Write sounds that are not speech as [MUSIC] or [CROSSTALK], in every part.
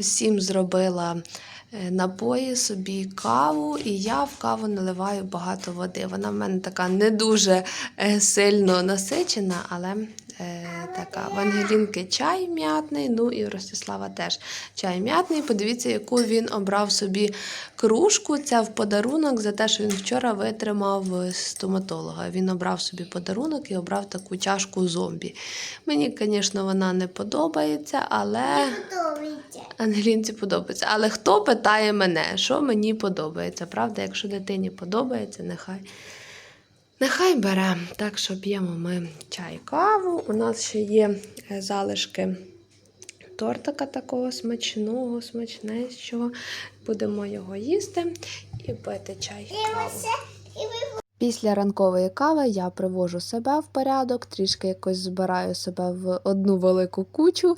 усім зробила е, напої, собі каву, і я в каву наливаю багато води. Вона в мене така не дуже е, сильно насичена, але така. В Ангелінки чай м'ятний, ну і в Ростислава теж чай м'ятний. Подивіться, яку він обрав собі кружку. Це в подарунок за те, що він вчора витримав е, стоматолога. Він обрав собі подарунок і обрав таку чашку зомбі. Мені, звісно, вона не подобається, але. Ангелінці подобається. Але хто питає мене, що мені подобається? Правда, якщо дитині подобається, нехай. Нехай бере. Так що п'ємо ми чай, каву. У нас ще є е, залишки тортика такого смачного, смачнещого. Будемо його їсти і пити чай. Каву. Після ранкової кави я привожу себе в порядок, трішки якось збираю себе в одну велику кучу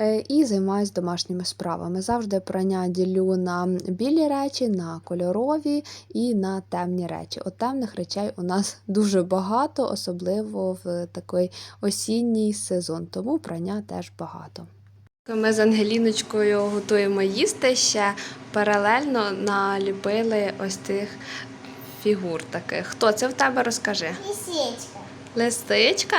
е, і займаюся домашніми справами. Завжди прання ділю на білі речі, на кольорові і на темні речі. От темних речей у нас [LAUGHS] дуже багато, особливо в такий осінній сезон, тому прання теж багато. Ми з Ангеліночкою готуємо їсти ще паралельно наліпили ось тих фігур таких. Хто це в тебе розкажи? лисичка. Лисичка?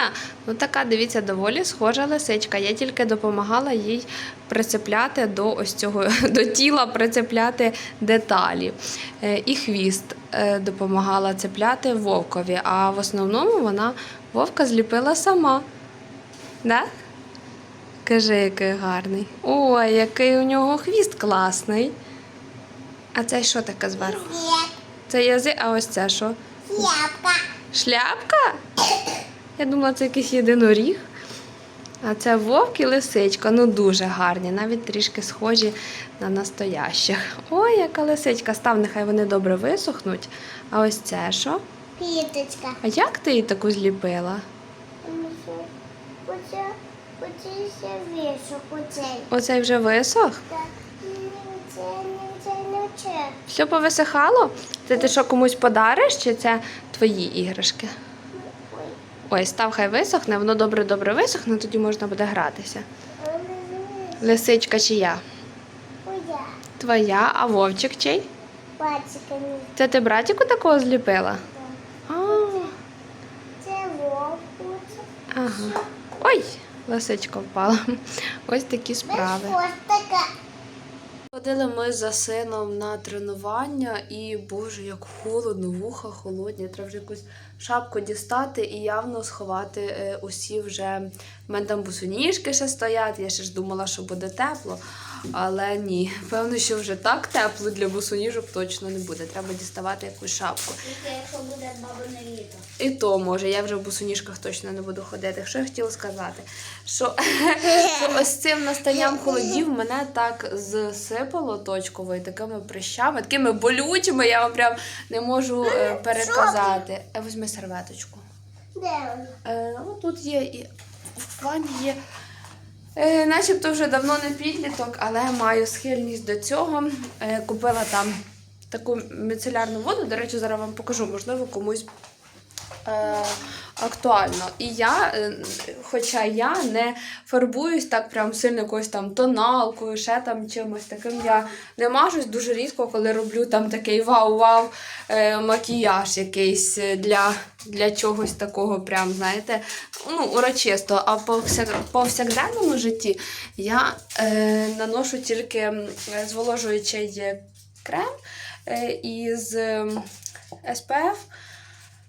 Ну така, дивіться, доволі схожа лисичка. Я тільки допомагала їй прицепляти до ось цього [LAUGHS] до тіла прицепляти деталі. Е, І хвіст е, допомагала цепляти вовкові. А в основному вона вовка зліпила сама. Да? Кажи, який гарний. Ой, який у нього хвіст класний. А це що таке зверху? Це язик, а ось це що? Шляпка. Шляпка? Я думала, це якийсь єдиноріг. А це вовк і лисичка. Ну дуже гарні, навіть трішки схожі на настоящих. Ой, яка лисичка. Став, нехай вони добре висохнуть. А ось це що? Квіточка. А як ти її таку зліпила? Оце, оце ще вішок, оцей. Оцей вже висох? Так, це, це не. Все повисихало? Це ти що комусь подариш, чи це твої іграшки? Ой, став хай висохне, воно добре-добре висохне, тоді можна буде гратися. Лисичка чия? Моя. Твоя, а вовчик чий? Пальчиками. Це ти братику такого зліпила? А, Це вовку. ага. Ой, лисичка впала. Ось такі справи. Ходили ми за сином на тренування, і боже, як холодно, вуха холодні. Треба вже якусь шапку дістати і явно сховати е, усі вже. У мене там бусоніжки ще стоять. Я ще ж думала, що буде тепло. Але ні, певно, що вже так тепло для бусоніжок точно не буде. Треба діставати якусь шапку. Тільки якщо буде бабине літо. І то може, я вже в бусоніжках точно не буду ходити. Що я хотіла сказати? Що, [LAUGHS] що ось цим настанням холодів [LAUGHS] мене так зсипало точково і такими прищами, такими болючими, я вам прям не можу е, переказати. Е, Візьми серветочку. Де вона? Е, ну, тут є і в плані є. Е, начебто вже давно не підліток, але маю схильність до цього. Е, купила там таку міцелярну воду. До речі, зараз вам покажу, можливо, комусь е, актуально. І я, е, хоча я не фарбуюсь так прям сильно якоюсь там тоналкою, ще там чимось таким. Я не мажусь дуже рідко, коли роблю там такий вау-вау е, макіяж якийсь для, для чогось такого, прям, знаєте, ну, урочисто. А по повсяк- повсякденному житті я е, наношу тільки зволожуючий крем е, із SPF.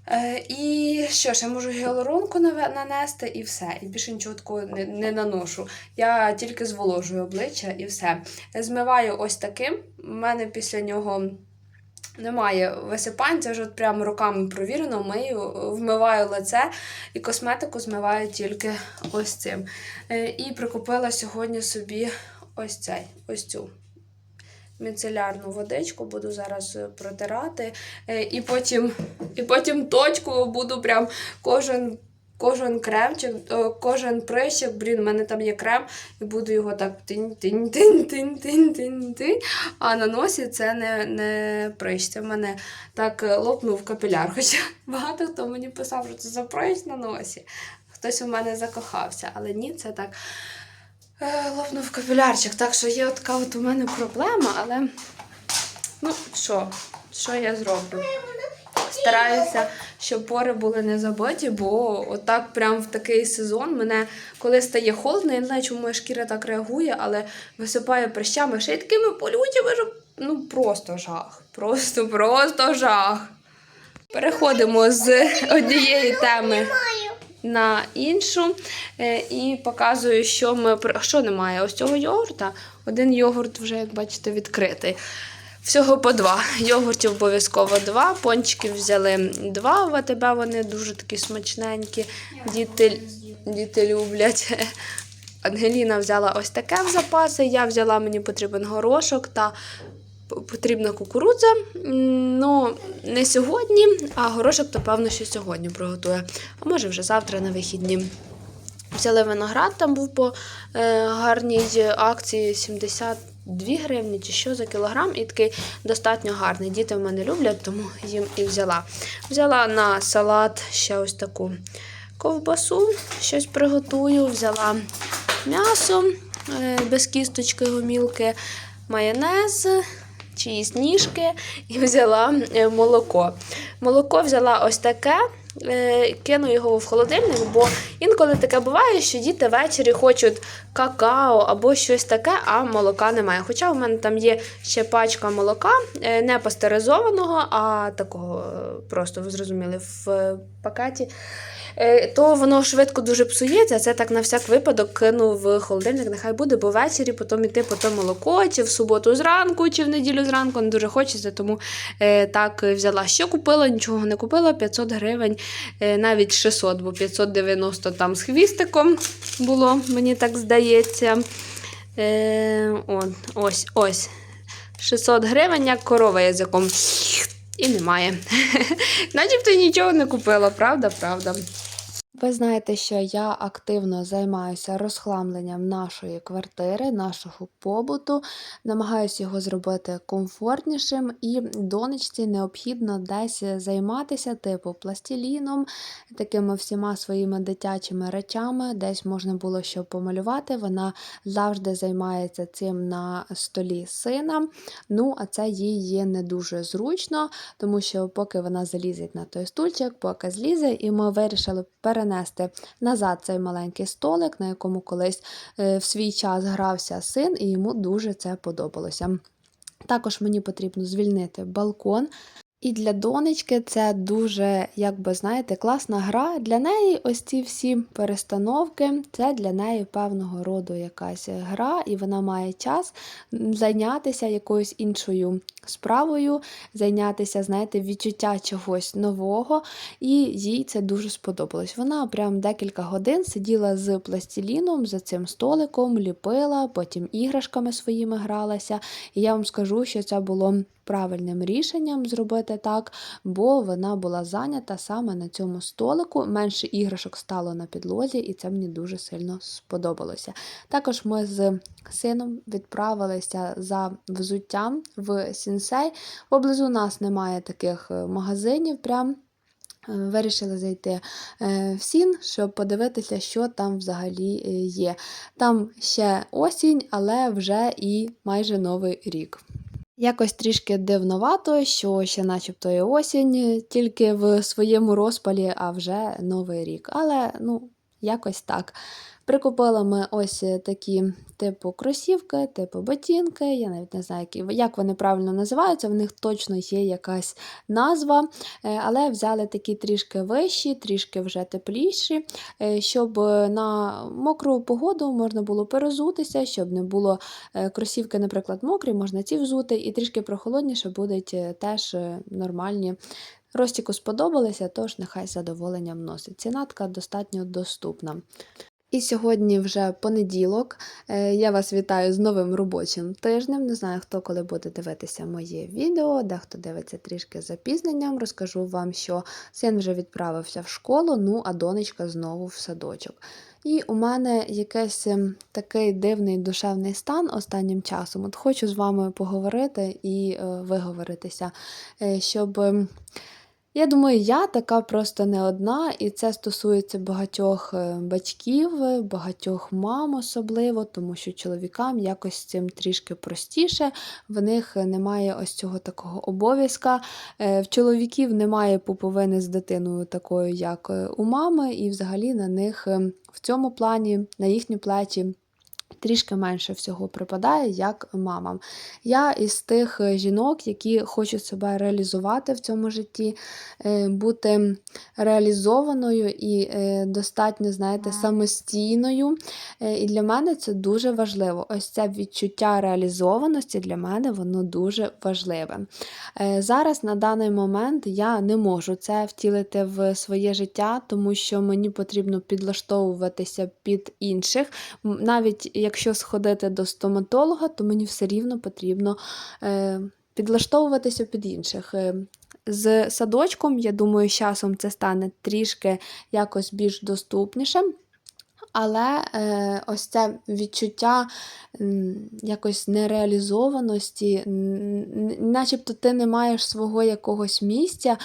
Е, і що ж, я можу гіалуронку нанести і все. І більше нічого такого не, не наношу. Я тільки зволожую обличчя і все. Змиваю ось таким. У мене після нього немає висипань, це вже от прямо руками провірено, мию, вмиваю лице і косметику змиваю тільки ось цим. Е, І прикупила сьогодні собі ось цей, ось цю міцелярну водичку, буду зараз е, протирати. Е, І потім, і потім точку буду прям кожен. Кожен кремчик, кожен прищик, блін, у мене там є крем, і буду його так тинь-тинь-тинь-тинь-тинь-тинь-тинь. А на носі це не, не прищ. Це в мене так е, лопнув капіляр. Хоча багато хто мені писав, що це за прищ на носі. Хтось у мене закохався, але ні, це так Е, лопнув капілярчик, так що є така от у мене проблема, але ну що, що я зроблю? Стараюся, щоб пори були не забиті, бо отак прям в такий сезон мене, коли стає холодно, я не знаю, чому моя шкіра так реагує, але висипає прищами ще й такими полютями, що ну просто жах. Просто, просто жах. Переходимо з однієї теми на іншу е, і показую, що ми що немає. Ось цього йогурта. Один йогурт вже, як бачите, відкритий. Всього по два. Йогуртів обов'язково два. Пончиків взяли два в АТБ, вони дуже такі смачненькі. Діти, діти люблять. Ангеліна взяла ось таке в запаси. Я взяла, мені потрібен горошок та потрібна кукурудза. Ну, не сьогодні, а горошок, то певно, що сьогодні приготує. А може вже завтра на вихідні. Взяли виноград, там був по е, гарній акції 72 гривні чи що за кілограм, і такий достатньо гарний. Діти в мене люблять, тому їм і взяла. Взяла на салат ще ось таку ковбасу, щось приготую. Взяла м'ясо е, без кісточки гомілки, майонез, чиїсь ніжки і взяла е, молоко. Молоко взяла ось таке. е, Кину його в холодильник, бо інколи таке буває, що діти ввечері хочуть какао або щось таке, а молока немає. Хоча у мене там є ще пачка молока, е, не пастеризованого, а такого просто ви зрозуміли в пакеті. Е, То воно швидко дуже псується. Це так на всяк випадок кину в холодильник, нехай буде, бо ввечері потім іти по то молоко, чи в суботу зранку, чи в неділю зранку не дуже хочеться, тому е, так взяла. Що купила, нічого не купила, 500 гривень, е, навіть 600, бо 590 там з хвістиком було, мені так здається. Е, от, ось, ось. 600 гривень, як корова язиком. І немає. [LAUGHS] Начебто нічого не купила, правда, правда. Ви знаєте, що я активно займаюся розхламленням нашої квартири, нашого побуту, намагаюся його зробити комфортнішим, і донечці необхідно десь займатися, типу пластиліном, такими всіма своїми дитячими речами. Десь можна було що помалювати. Вона завжди займається цим на столі сина. Ну, а це їй є не дуже зручно, тому що поки вона залізе на той стульчик, поки злізе, і ми вирішили перенести назад цей маленький столик, на якому колись е, в свій час грався син, і йому дуже це подобалося. Також мені потрібно звільнити балкон. І для донечки це дуже, як би знаєте, класна гра. Для неї ось ці всі перестановки, це для неї певного роду якась гра, і вона має час зайнятися якоюсь іншою справою, зайнятися, знаєте, відчуття чогось нового, і їй це дуже сподобалось. Вона прям декілька годин сиділа з пластиліном за цим столиком, ліпила, потім іграшками своїми гралася. І я вам скажу, що це було правильним рішенням зробити так, бо вона була зайнята саме на цьому столику. Менше іграшок стало на підлозі, і це мені дуже сильно сподобалося. Також ми з сином відправилися за взуттям в Сінсей. Поблизу нас немає таких е, магазинів. Прям е, Вирішили зайти е, в Сін, щоб подивитися, що там взагалі є. Там ще осінь, але вже і майже новий рік. Якось трішки дивновато, що ще начебто і осінь, тільки в своєму розпалі, а вже новий рік. Але ну, якось так. Прикупили ми ось такі типу кросівки, типу ботинки. Я навіть не знаю, як вони правильно називаються, в них точно є якась назва. Е, Але взяли такі трішки вищі, трішки вже тепліші, е, щоб на мокру погоду можна було перезутися, щоб не було е, кросівки, наприклад, мокрі, можна ці взути, і трішки прохолодніше будуть е, теж е, нормальні. Ростіку сподобалися, тож нехай задоволенням носить. Ціна така достатньо доступна. І сьогодні вже понеділок. Е, Я вас вітаю з новим робочим тижнем. Не знаю, хто коли буде дивитися моє відео, дехто дивиться трішки запізненням. Розкажу вам, що син вже відправився в школу, ну а донечка знову в садочок. І у мене якийсь ем, такий дивний душевний стан останнім часом. От хочу з вами поговорити і е, виговоритися, е, щоб. Ем, Я думаю, я така просто не одна, і це стосується багатьох е, батьків, багатьох мам особливо, тому що чоловікам якось з цим трішки простіше. В них немає ось цього такого обов'язка. Е, В чоловіків немає пуповини з дитиною такою, як е, у мами, і взагалі на них е, в цьому плані, на їхні плечі. Трішки менше всього припадає, як мамам. Я із тих е, жінок, які хочуть себе реалізувати в цьому житті, е, бути реалізованою і е, достатньо, знаєте, самостійною. І для мене це дуже важливо. Ось це відчуття реалізованості для мене воно дуже важливе. Зараз на даний момент я не можу це втілити в своє життя, тому що мені потрібно підлаштовуватися під інших. Навіть якщо сходити до стоматолога, то мені все рівно потрібно е, підлаштовуватися під інших. Е, З садочком, я думаю, з часом це стане трішки якось більш доступнішим. Але е, ось це відчуття якось нереалізованості, начебто ти не маєш свого якогось місця,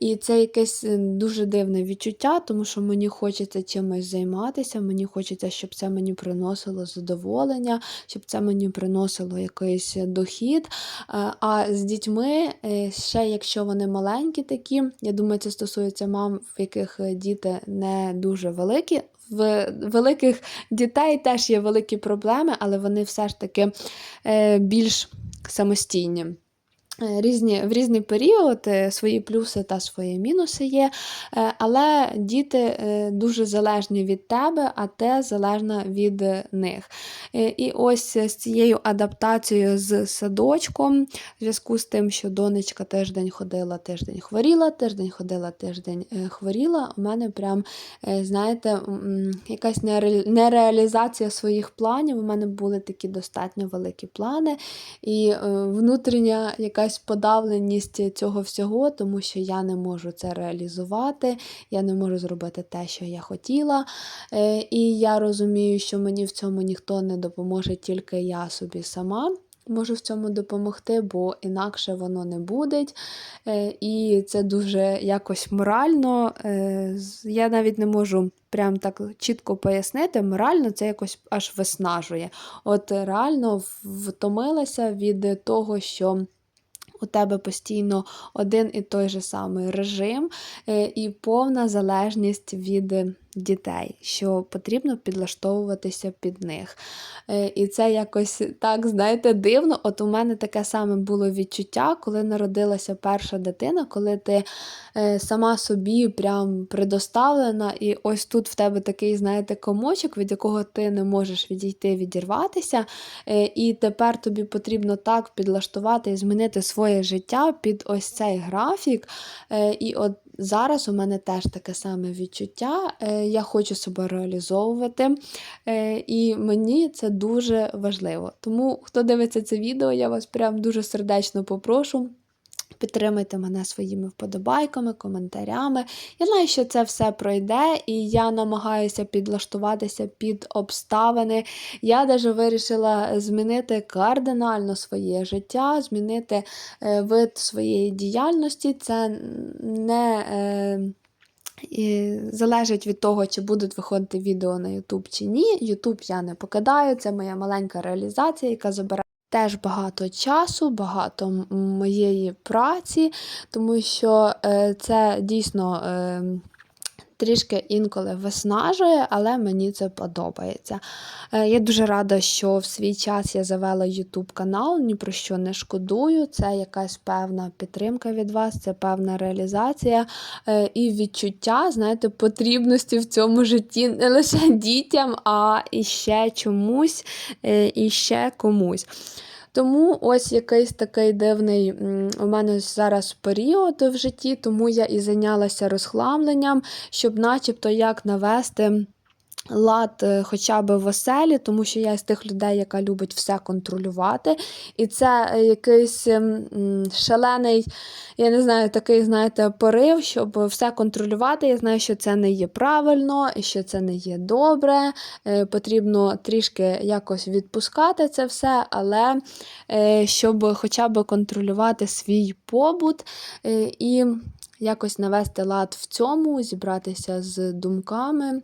і це якесь е, дуже дивне відчуття, тому що мені хочеться чимось займатися, мені хочеться, щоб це мені приносило задоволення, щоб це мені приносило якийсь дохід. Е, А з дітьми, е, ще якщо вони маленькі такі, я думаю, це стосується мам, в яких діти не дуже великі. В великих дітей теж є великі проблеми, але вони все ж таки е, більш самостійні. Е, Різні, в різний період свої плюси та свої мінуси є, е, але діти е, дуже залежні від тебе, а ти залежна від них. І ось з цією адаптацією з садочком, в зв'язку з тим, що донечка тиждень ходила, тиждень хворіла, тиждень ходила, тиждень хворіла, у мене прям, знаєте, якась нереалізація своїх планів. У мене були такі достатньо великі плани, і внутрішня якась подавленість цього всього, тому що я не можу це реалізувати, я не можу зробити те, що я хотіла. Е, І я розумію, що мені в цьому ніхто не допоможе, тільки я собі сама. Можу в цьому допомогти, бо інакше воно не буде. Е, І це дуже якось морально. е, Я навіть не можу прям так чітко пояснити. Морально це якось аж виснажує. От реально втомилася від того, що. У тебе постійно один і той же самий режим е, і повна залежність від дітей, що потрібно підлаштовуватися під них. Е, І це якось так, знаєте, дивно. От у мене таке саме було відчуття, коли народилася перша дитина, коли ти е, сама собі прям предоставлена, і ось тут в тебе такий, знаєте, комочок, від якого ти не можеш відійти, відірватися. Е, І тепер тобі потрібно так підлаштувати і змінити своє життя під ось цей графік. І от зараз у мене теж таке саме відчуття. Е, Я хочу себе реалізовувати, е, і мені це дуже важливо. Тому, хто дивиться це відео, я вас прям дуже сердечно попрошу. Підтримайте мене своїми вподобайками, коментарями. Я знаю, що це все пройде, і я намагаюся підлаштуватися під обставини. Я навіть вирішила змінити кардинально своє життя, змінити е, вид своєї діяльності. Це не е, і залежить від того, чи будуть виходити відео на YouTube чи ні. YouTube я не покидаю, це моя маленька реалізація, яка забирає. Теж багато часу, багато моєї праці, тому що е, це дійсно е, трішки інколи виснажує, але мені це подобається. Е, я дуже рада, що в свій час я завела YouTube канал, ні про що не шкодую. Це якась певна підтримка від вас, це певна реалізація е, і відчуття, знаєте, потрібності в цьому житті не лише дітям, а і ще чомусь, е, і ще комусь. Тому ось якийсь такий дивний у мене зараз період в житті, тому я і зайнялася розхламленням, щоб начебто як навести лад е, хоча б в оселі, тому що я з тих людей, яка любить все контролювати. І це е, якийсь ем, шалений, я не знаю, такий, знаєте, порив, щоб все контролювати. Я знаю, що це не є правильно і що це не є добре. Е, Потрібно трішки якось відпускати це все, але щоб хоча б контролювати свій побут і якось навести лад в цьому, зібратися з думками.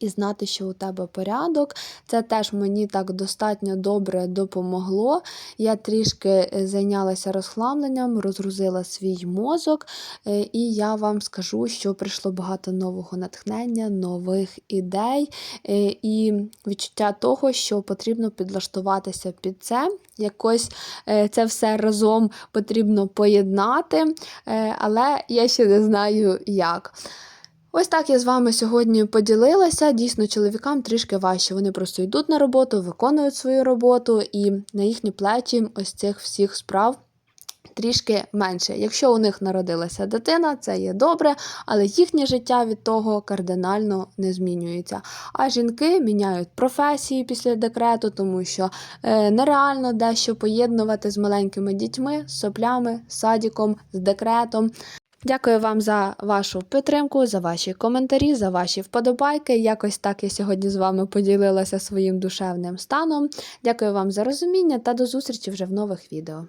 І знати, що у тебе порядок. Це теж мені так достатньо добре допомогло. Я трішки е, зайнялася розхламленням, розгрузила свій мозок, е, і я вам скажу, що прийшло багато нового натхнення, нових ідей е, і відчуття того, що потрібно підлаштуватися під це. Якось це все разом потрібно поєднати, але я ще не знаю як. Ось так я з вами сьогодні поділилася. Дійсно, чоловікам трішки важче. Вони просто йдуть на роботу, виконують свою роботу, і на їхні плечі ось цих всіх справ. Трішки менше. Якщо у них народилася дитина, це є добре, але їхнє життя від того кардинально не змінюється. А жінки міняють професії після декрету, тому що е, нереально дещо поєднувати з маленькими дітьми, соплями, садіком, з декретом. Дякую вам за вашу підтримку, за ваші коментарі, за ваші вподобайки. Якось так я сьогодні з вами поділилася своїм душевним станом. Дякую вам за розуміння та до зустрічі вже в нових відео.